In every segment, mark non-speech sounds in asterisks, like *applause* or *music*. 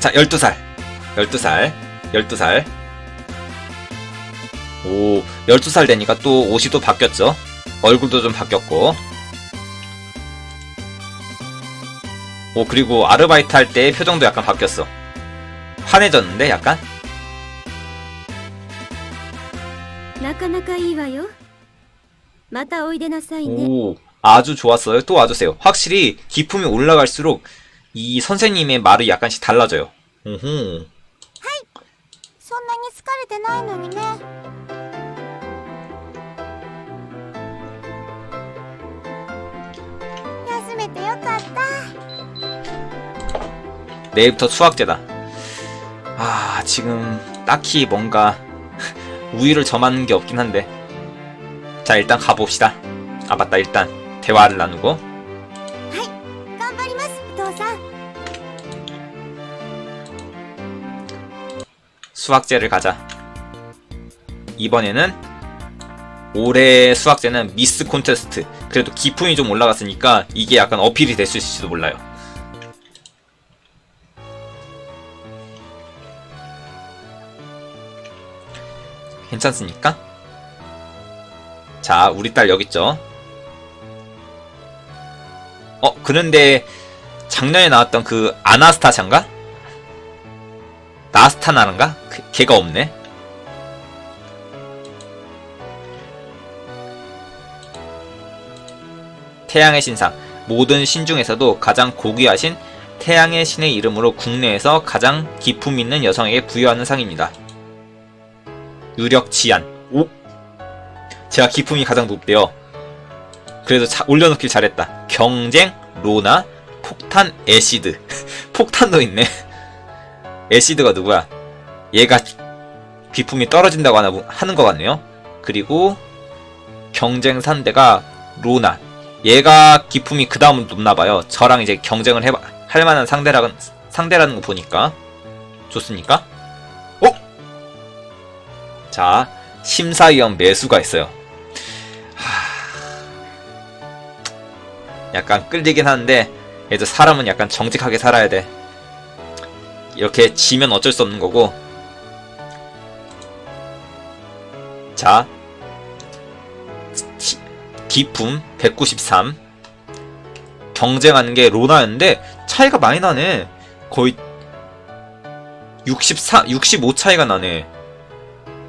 자, 12살. 12살. 12살. 오, 12살 되니까 또 옷이 또 바뀌었죠. 얼굴도 좀 바뀌었고. 오, 그리고 아르바이트 할 때 표정도 약간 바뀌었어. 환해졌는데, 약간? なかなかいいわよまたおいでなさいね 오, 아주 좋았어요. 또 와주세요. 확실히 기품이 올라갈수록 이 선생님의 말이 약간씩 달라져요. 오호. そんなに疲れてないのにね休めてよかった 내일부터 수학제다. 아, 지금 딱히 뭔가 우위를 점하는 게 없긴 한데. 자, 일단 가봅시다. 아, 맞다. 일단 대화를 나누고. 수학제를 가자. 이번에는 올해 수학제는 미스 콘테스트. 그래도 기품이 좀 올라갔으니까 이게 약간 어필이 됐을지도 몰라요. 괜찮습니까? 자, 우리 딸 여기 있죠? 어, 그런데 작년에 나왔던 그 아나스타샤인가? 나스타나란가? 그- 걔가 없네. 태양의 신상. 모든 신 중에서도 가장 고귀하신 태양의 신의 이름으로 국내에서 가장 기품 있는 여성에게 부여하는 상입니다. 유력 지안. 오? 제가 기품이 가장 높대요. 그래도 자- 올려놓길 잘했다. 경쟁, 로나, 폭탄, 에시드. *laughs* 폭탄도 있네. 에시드가 누구야? 얘가 비품이 떨어진다고 하나, 하는 것 같네요. 그리고 경쟁 상대가 로나. 얘가 기품이 그 다음은 높나봐요. 저랑 이제 경쟁을 해봐, 할 만한 상대라는, 상대라는 거 보니까. 좋습니까? 어? 자, 심사위원 매수가 있어요. 하... 약간 끌리긴 하는데, 그래도 사람은 약간 정직하게 살아야 돼. 이렇게 지면 어쩔 수 없는 거고. 자. 치- 기품 193. 경쟁하는 게 로나였는데 차이가 많이 나네. 거의 64, 65 차이가 나네.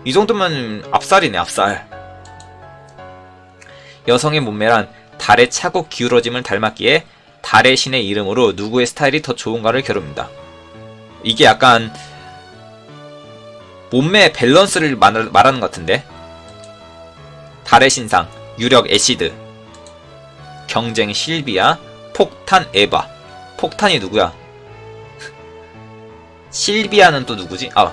이 정도면 앞살이네, 앞살. 여성의 몸매란 달의 차고 기울어짐을 닮았기에 달의 신의 이름으로 누구의 스타일이 더 좋은가를 겨룹니다. 이게 약간 몸매 밸런스를 말, 말하는 것 같은데? 달의 신상 유력 에시드 경쟁 실비아 폭탄 에바. 폭탄이 누구야? 실비아는 또 누구지? 아.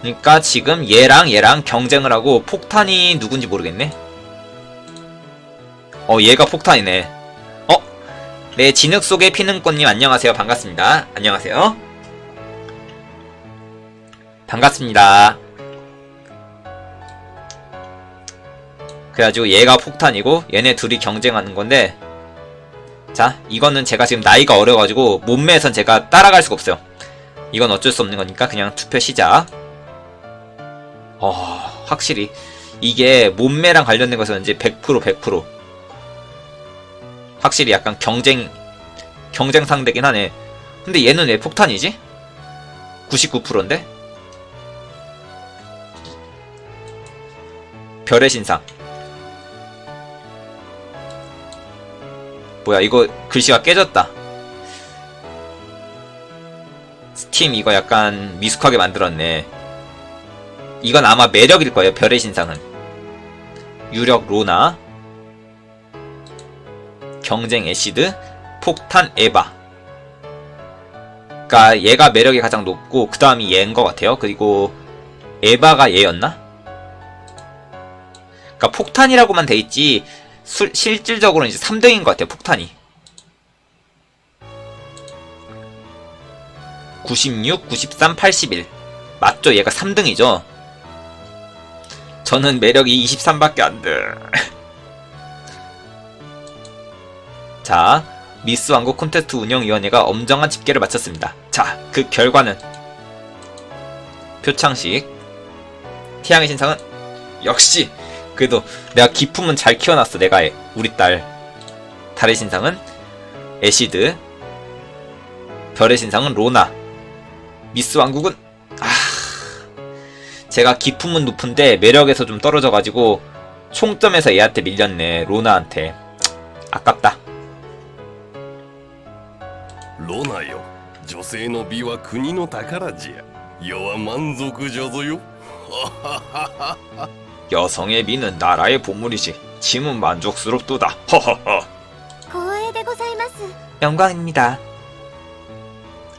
그러니까 지금 얘랑 얘랑 경쟁을 하고 폭탄이 누군지 모르겠네. 어 얘가 폭탄이네. 어 네, 진흙 속에 피는 꽃님 안녕하세요. 반갑습니다. 안녕하세요. 반갑습니다. 그래가지고 얘가 폭탄이고 얘네 둘이 경쟁하는 건데 자 이거는 제가 지금 나이가 어려가지고 몸매에선 제가 따라갈 수가 없어요. 이건 어쩔 수 없는 거니까 그냥 투표 시작. 어 확실히 이게 몸매랑 관련된 것은 이제 100% 100% 확실히 약간 경쟁 경쟁 상대긴 하네. 근데 얘는 왜 폭탄이지? 99%인데? 별의 신상. 뭐야 이거 글씨가 깨졌다. 스팀 이거 약간 미숙하게 만들었네. 이건 아마 매력일 거예요. 별의 신상은. 유력 로나. 경쟁 애시드, 폭탄 에바. 그니까 얘가 매력이 가장 높고 그 다음이 얘인 것 같아요. 그리고 에바가 얘였나? 그니까 폭탄이라고만 돼 있지 술- 실질적으로는 이제 3등인 것 같아요. 폭탄이. 96, 93, 81. 맞죠? 얘가 3등이죠. 저는 매력이 23밖에 안 돼. 자, 미스 왕국 콘테스트 운영위원회가 엄정한 집계를 마쳤습니다. 자, 그 결과는? 표창식. 태양의 신상은? 역시 그래도 내가 기품은 잘 키워놨어 내가 애- 우리 딸. 달의 신상은? 에시드. 별의 신상은 로나. 미스 왕국은? 아 제가 기품은 높은데 매력에서 좀 떨어져가지고 총점에서 얘한테 밀렸네 로나한테. 아깝다 ロナよ女性の美は国の宝じゃ世は満足じゃぞよ 여성의 미는 나라의 보물이지 짐은 만족스럽도다 허허허 光栄でございます 영광입니다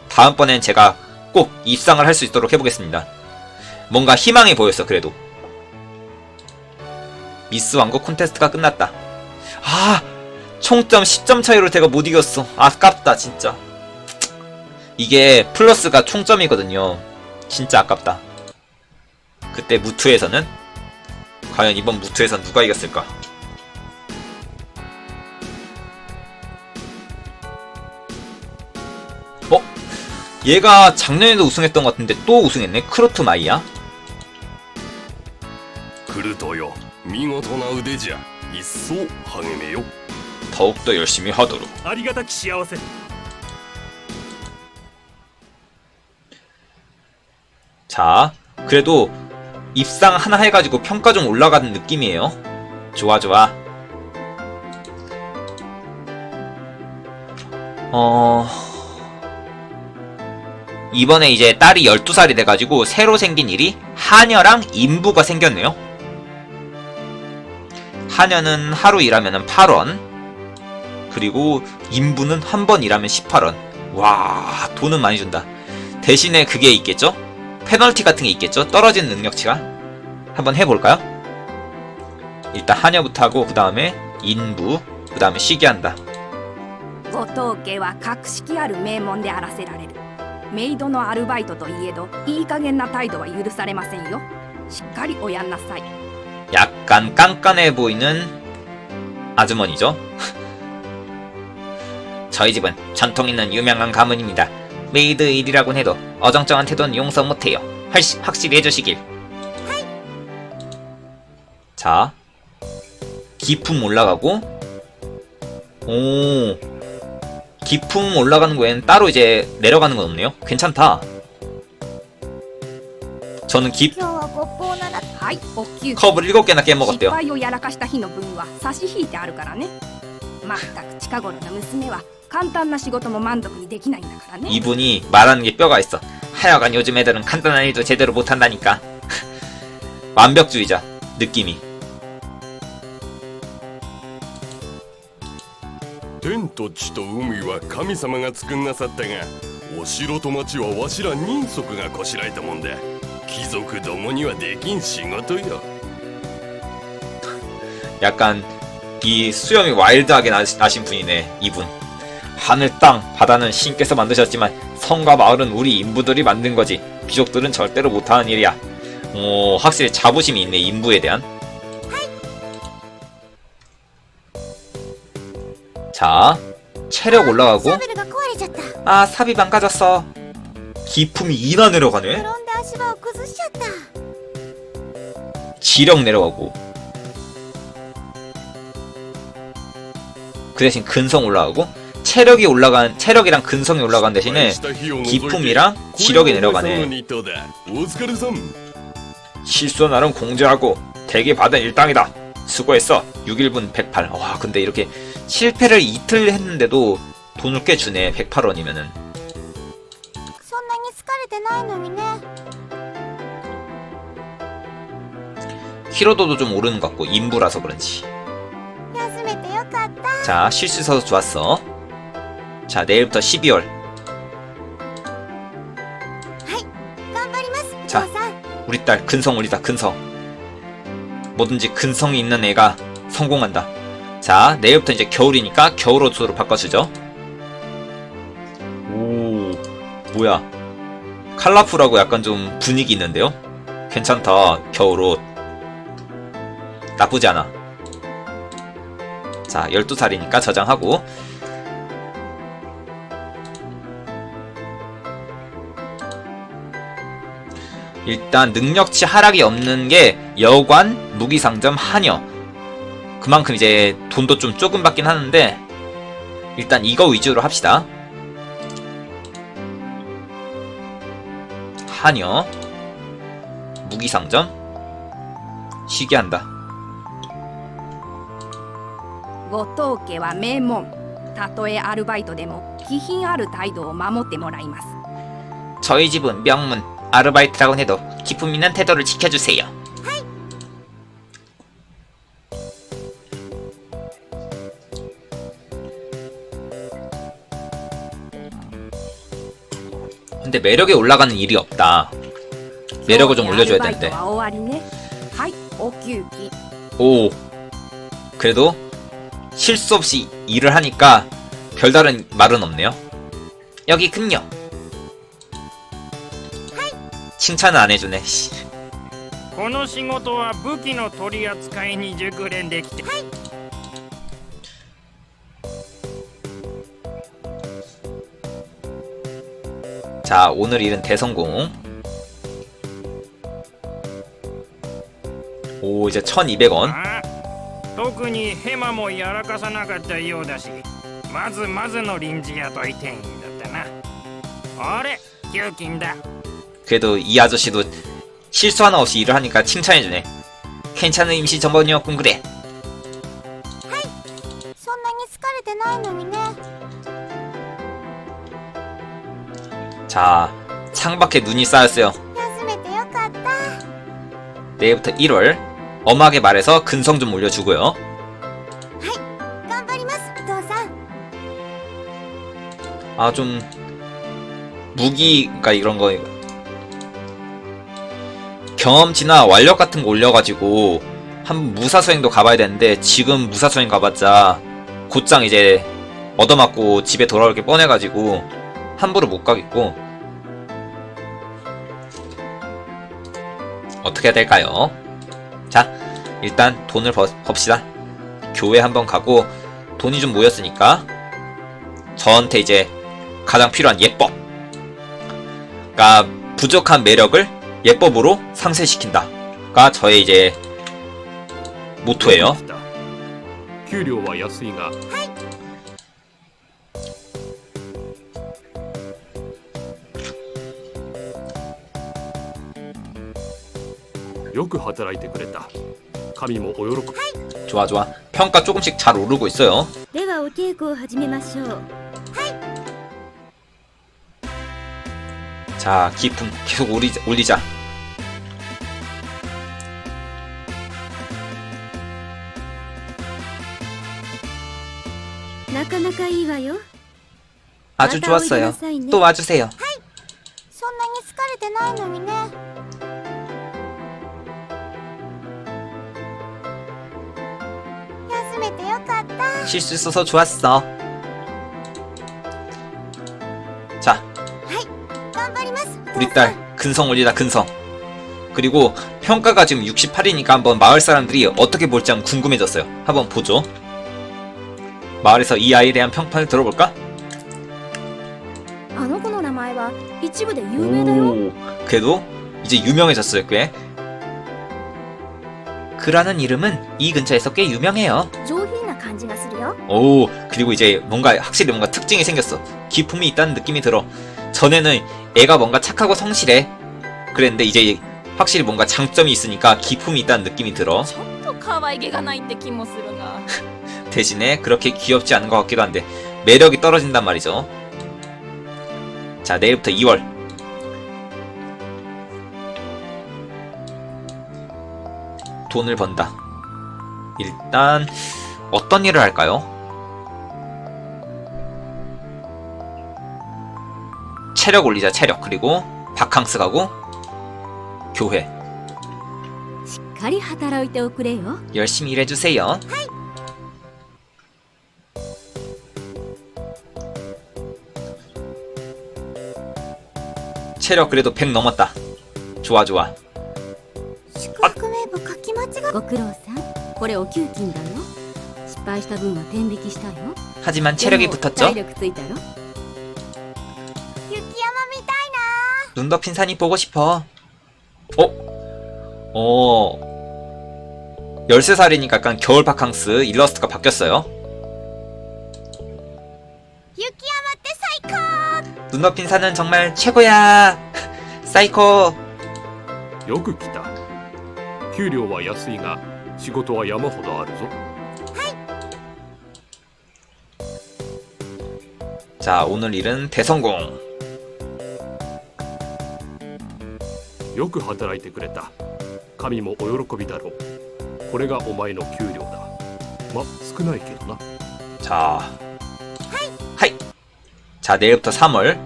다음번엔 제가 꼭 입상을 할 수 있도록 해보겠습니다 뭔가 희망이 보였어 그래도 미스 왕국 콘테스트가 끝났다 아 총점 10점 차이로 제가 못 이겼어 아깝다 진짜 이게 플러스가 총점이거든요. 진짜 아깝다. 그때 무투에서는 과연 이번 무투에서 누가 이겼을까? 어? 얘가 작년에도 우승했던 것 같은데 또 우승했네? 크로트 마이야? 그르도요. 미고토나 우대지야. 이소 하메요 더욱더 열심히 하도록. 아리가다 기아와세. 자, 그래도 입상 하나 해가지고 평가 좀 올라가는 느낌이에요. 좋아, 좋아. 어, 이번에 이제 딸이 12살이 돼가지고 새로 생긴 일이 하녀랑 인부가 생겼네요. 하녀는 하루 일하면 8원, 그리고 인부는 한 번 일하면 18원. 와, 돈은 많이 준다. 대신에 그게 있겠죠? 페널티 같은 게 있겠죠? 떨어지는 능력치가 한번 해볼까요? 일단 하녀부터 하고 그 다음에 인부 그 다음에 쉬게 한다 後藤家は格式ある名門であらせられるメイドのアルバイトといえどいい加減な態度は許されませんよしっかりおやんなさい 약간 깐깐해 보이는 아주머니죠 *laughs* 저희 집은 전통 있는 유명한 가문입니다 메이드 일이라곤 해도 어정쩡한 태도는 용서 못해요. 활시, 확실히 해주시길. 자, 기품 올라가고, 오, 기품 올라가는 거에는 따로 이제 내려가는 건 없네요. 괜찮다. 저는 기 컵을 7개나 깨먹었대요. 敗をやらかした日の分は差し引いてあるからねまったく近頃の娘は簡単な仕事も満足にできないんだからね 이분이 말하는 게 뼈가 있어. 하여간 요즘 애들은 간단한 일도 제대로 못한다니까. 완벽주의자 느낌이. 天と地と海は神様が作んなさったがお城と町はわしら人足がこしらえたもんだ貴族どもにはできん仕事よ 약간 이 수염이 와일드하게 나, 나신 분이네 이분. 하늘, 땅, 바다는 신께서 만드셨지만 성과 마을은 우리 인부들이 만든 거지 귀족들은 절대로 못하는 일이야. 오, 확실히 자부심이 있네, 인부에 대한. 자, 체력 올라가고 아, 삽이 망가졌어. 기품이 2나 내려가네? 지력 내려가고 그 대신 근성 올라가고 체력이 올라간 체력이랑 근성이 올라간 대신에 기품이랑 지력이 내려가네. 실수 나름 공제하고 대기 받은 일당이다. 수고했어. 6일분 108. 와 근데 이렇게 실패를 이틀 했는데도 돈을 꽤 주네. 108원이면은. 히로도도 좀 오르는 것 같고 인부라서 그런지. 자 실수 있어서 좋았어. 자, 내일부터 12월. 자, 우리 딸 근성 우리다 근성. 뭐든지 근성이 있는 애가 성공한다. 자, 내일부터 이제 겨울이니까 겨울 옷으로 바꿔주죠. 오, 뭐야. 칼라풀하고 약간 좀 분위기 있는데요? 괜찮다, 겨울 옷. 나쁘지 않아. 자, 12살이니까 저장하고. 일단 능력치 하락이 없는 게 여관, 무기상점, 한여. 그만큼 이제 돈도 좀 조금 받긴 하는데 일단 이거 위주로 합시다. 한여, 무기상점, 쉬게 한다. 後藤家は名門たとえアルバイトでも気品ある態度を守ってもらいます 저희 집은 명문 아르바이트라곤 해도 기품 있는 태도를 지켜주세요. 근데 매력이 올라가는 일이 없다. 매력을 좀 올려줘야 되는데. 오. 그래도 실수 없이 일을 하니까 별다른 말은 없네요. 여기 근요. 칭찬은 안 해주네. 씨. この仕事は武器の取り扱いに熟練できて 자, 오늘 일은 대성공. 오, 이제 1200원. あ特にヘマもやらかさなかったようだしまずまずの臨時雇い店員だったなあれ給金だ 그래도 이 아저씨도 실수 하나 없이 일을 하니까 칭찬해주네. 괜찮은 임시 전번이었군, 그래. そんなに疲れてないのにね 자, 창밖에 눈이 쌓였어요. 休めてよかった 내일부터 1월. 엄하게 말해서 근성 좀 올려주고요. 頑張りますお父さん 아, 좀, 무기가 이런 거, 경험치나 완력 같은 거 올려가지고, 한번 무사수행도 가봐야 되는데, 지금 무사수행 가봤자, 곧장 이제, 얻어맞고 집에 돌아올 게 뻔해가지고, 함부로 못 가겠고, 어떻게 해야 될까요? 자, 일단 돈을 버, 법시다. 교회 한번 가고, 돈이 좀 모였으니까, 저한테 이제 가장 필요한 예법. 그러니까 부족한 매력을 예법으로 상쇄시킨다가 저의 이제 모토예요. 給料は安いがよく働いてくれた神もお喜び 좋아 좋아. 평가 조금씩 잘 오르고 있어요. ではお稽古を始めましょう 자, 기품 계속 올리, 올리자. 아주 좋았어요. 또 와주세요. 실수 있어서 좋았어. 우리 딸 근성 올리다 근성. 그리고 평가가 지금 68이니까 한번 마을 사람들이 어떻게 볼지 한번 궁금해졌어요. 한번 보죠. 마을에서 이 아이에 대한 평판을 들어볼까? 오, 그래도 이제 유명해졌어요 꽤. 그라는 이름은 이 근처에서 꽤 유명해요? 오 그리고 이제 뭔가 확실히 뭔가 특징이 생겼어. 기품이 있다는 느낌이 들어. 전에는 애가 뭔가 착하고 성실해. 그랬는데 이제 확실히 뭔가 장점이 있으니까 기품이 있다는 느낌이 들어. ちょっと可愛げがないって気もするな *laughs* 대신에 그렇게 귀엽지 않은 것 같기도 한데 매력이 떨어진단 말이죠. 자, 내일부터 2월. 돈을 번다. 일단 어떤 일을 할까요? 체력 올리자 체력. 그리고 바캉스 가고 교회. 열심히 일해주세요. 체력 그래도 100 넘었다. 좋아 좋아. 하지만 체력이 붙었죠? 눈 덮인 산이 보고 싶어. 어? 어. 13살이니까 약간 겨울 바캉스 일러스트가 바뀌었어요. 雪山って最高 눈 높인 산은 정말 최고야. *laughs* 사이코. よく来た給料は安いが仕事は山ほどあるぞ 자, 오늘 일은 대성공. よく働いてくれた神もお喜びだろうこれがお前の給料だま少ないけどな 자. 하이. 자, 내일부터 3월.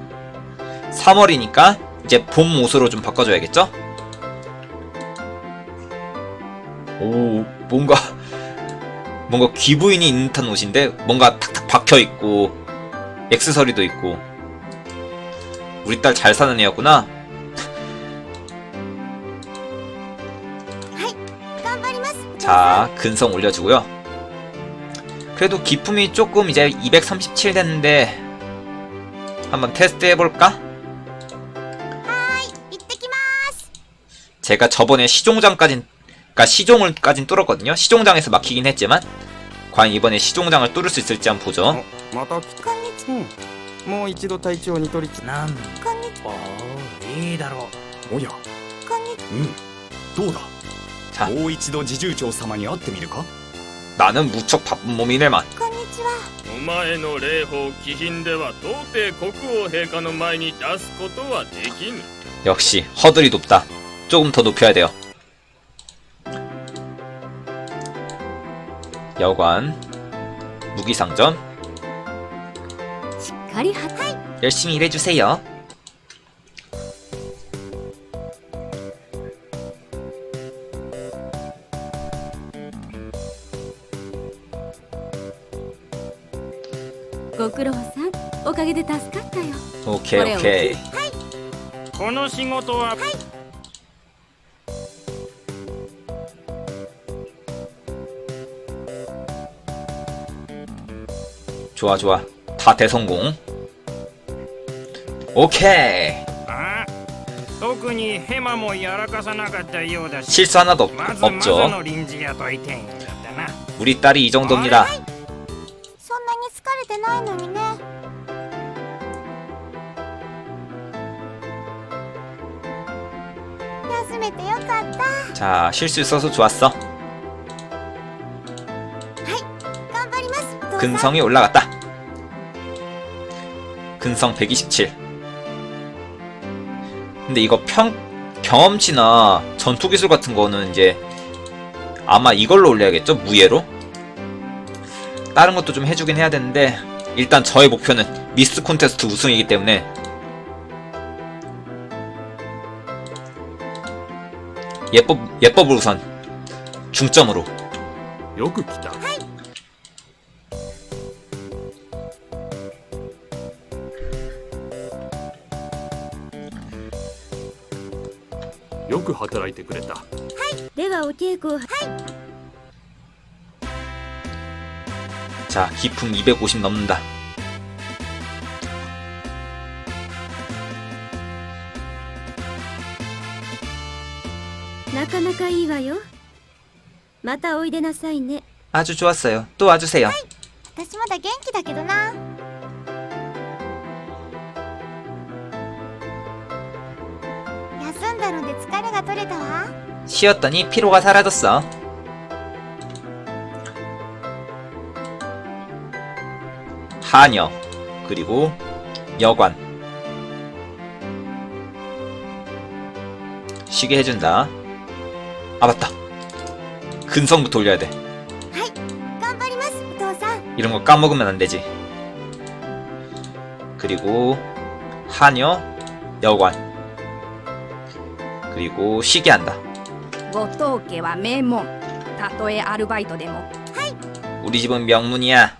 3월이니까 이제 봄 옷으로 좀 바꿔줘야겠죠? 오, 뭔가, 뭔가 귀부인이 있는 듯한 옷인데, 뭔가 탁탁 박혀있고, 액세서리도 있고. 우리 딸 잘 사는 애였구나. 자, 근성 올려주고요. 그래도 기품이 조금 이제 237 됐는데, 한번 테스트 해볼까? 行ってきます 제가 저번에 시종장까진, 그니까 시종을까진 뚫었거든요. 시종장에서 막히긴 했지만, 과연 이번에 시종장을 뚫을 수 있을지 한번 보죠. また来こんにちうんもう一度隊長に取りなんこんにちおおいいだろおやこんにちうんどうだ 자, もう一度侍従長様に会ってみるか 나는 무척 바쁜 몸이네만. こんにちはお前の霊宝気品では到底国王陛下の前に出すことはできぬ 역시 허들이 높다. 조금 더 높여야 돼요. 여관, 무기상점, しっかりははい 열심히 일해주세요. おかげで助かったよ 오케이, 그래요. 오케이. この仕事は、 좋아, 좋아. 다 대성공. 오케이. あ特にヘマもやらかさなかったようだし 실수 하나도 없, まずまず 없죠. の臨時雇い店員だったな 우리 딸이 이 정도입니다. そんなに疲れてないのにね 休めてよかった 자, 실수 있어서 좋았어. 頑張りますお父さん 근성이 올라갔다. 근성 127. 근데 이거 평, 경험치나 전투기술 같은 거는 이제 아마 이걸로 올려야겠죠? 무예로? 다른 것도 좀 해주긴 해야 되는데 일단 저의 목표는 미스 콘테스트 우승이기 때문에 예법, 예법을 우선 중점으로 よく来たよく働いてくれたではお稽古を 자, 기품 250 넘는다. なかなかいいわよまたおいでなさいね 아주 좋았어요. 또 와주세요. 私まだ元気だけどな休んだので疲れが取れたわ 쉬었더니 피로가 사라졌어. 하녀 그리고 여관 쉬게 해준다. 아 맞다. 근성부터 올려야 돼. 頑張りますお父さん 이런 거 까먹으면 안 되지. 그리고 하녀 여관 그리고 쉬게 한다. 後藤家は名門たとえアルバイトでも 우리 집은 명문이야.「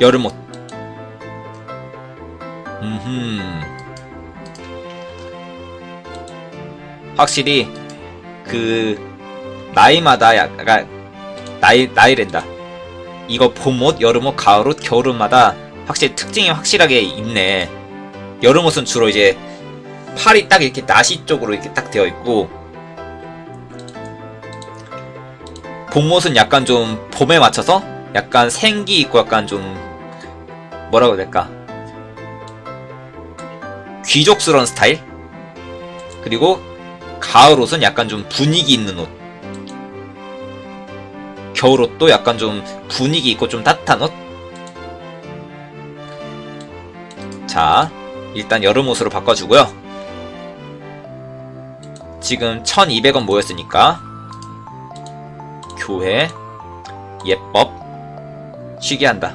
여름옷 음흠. 확실히 그 나이마다 약간 나이 나이랜다. 이거 봄옷 여름옷 가을옷 겨울옷마다 확실히 특징이 확실하게 있네. 여름옷은 주로 이제 팔이 딱 이렇게 나시 쪽으로 이렇게 딱 되어 있고 봄옷은 약간 좀 봄에 맞춰서 약간 생기 있고 약간 좀 뭐라고 해야 될까 귀족스러운 스타일 그리고 가을 옷은 약간 좀 분위기 있는 옷 겨울 옷도 약간 좀 분위기 있고 좀 따뜻한 옷 자, 일단 여름 옷으로 바꿔주고요. 지금 1200원 모였으니까 교회, 예법, 쉬게 한다.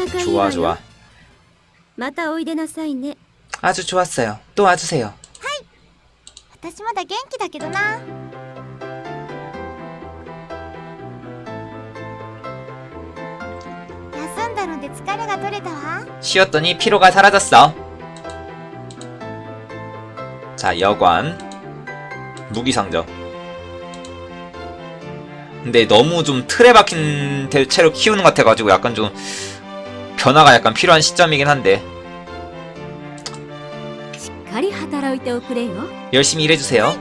좋아 よ 좋아. またおいでなさいね 아주 좋았어요. 또 와주세요. 私まだ元気だけどな休んだので疲れが取れたわ 쉬었더니 피로가 사라졌어. 자, 여관. 무기상점. 근데 너무 좀 틀에 박힌 태- 채로 키우는 것 같아가지고 약간 좀 변화가 약간 필요한 시점이긴 한데. 열심히 일해주세요.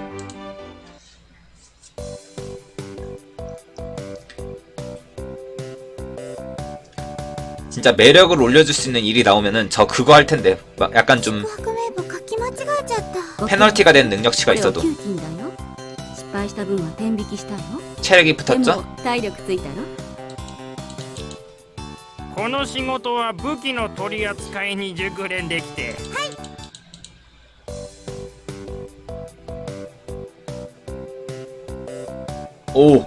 진짜 매력을 올려줄 수 있는 일이 나오면은 저 그거 할 텐데. 약간 좀 페널티가 된 능력치가 있어도. 체력이 붙었죠? も体力ついたろこの仕事は武器の取り扱いに熟練できて 오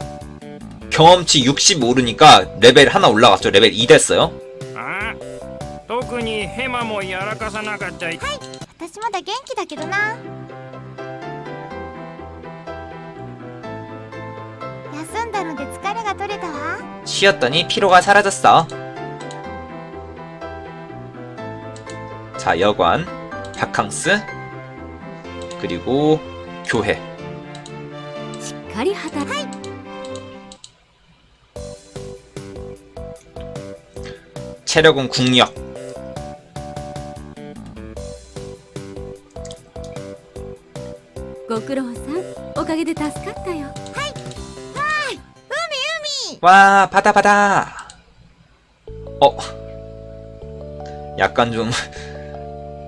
경험치 60 오르니까 레벨 하나 올라갔죠 레벨 2 됐어요 あ特にヘマもやらかさなかったい私まだ元気だけどな休んだので疲れが取れたわ 쉬었더니 피로가 사라졌어 자, 여관, 바캉스, 그리고 교회. 체력은 국력. 와, 바다 바다. 어. 약간 좀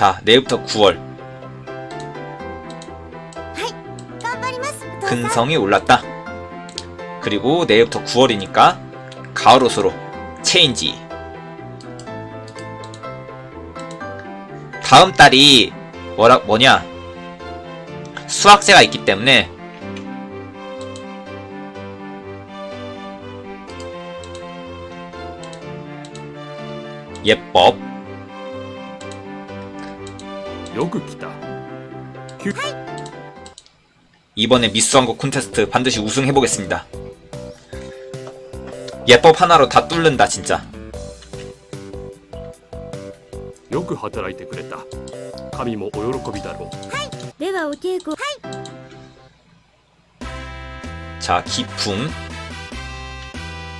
자, 내일부터 9월. 근성이 올랐다. 그리고 내일부터 9월이니까 가을 옷으로 체인지. 다음 달이 뭐라 뭐냐? 수학제가 있기 때문에 예법 よく来た給 이번에 미스왕국 콘테스트 반드시 우승해보겠습니다. 예법 하나로 다 뚫는다 진짜. よく働いてくれた神もお喜びだろうではお稽古 자 기풍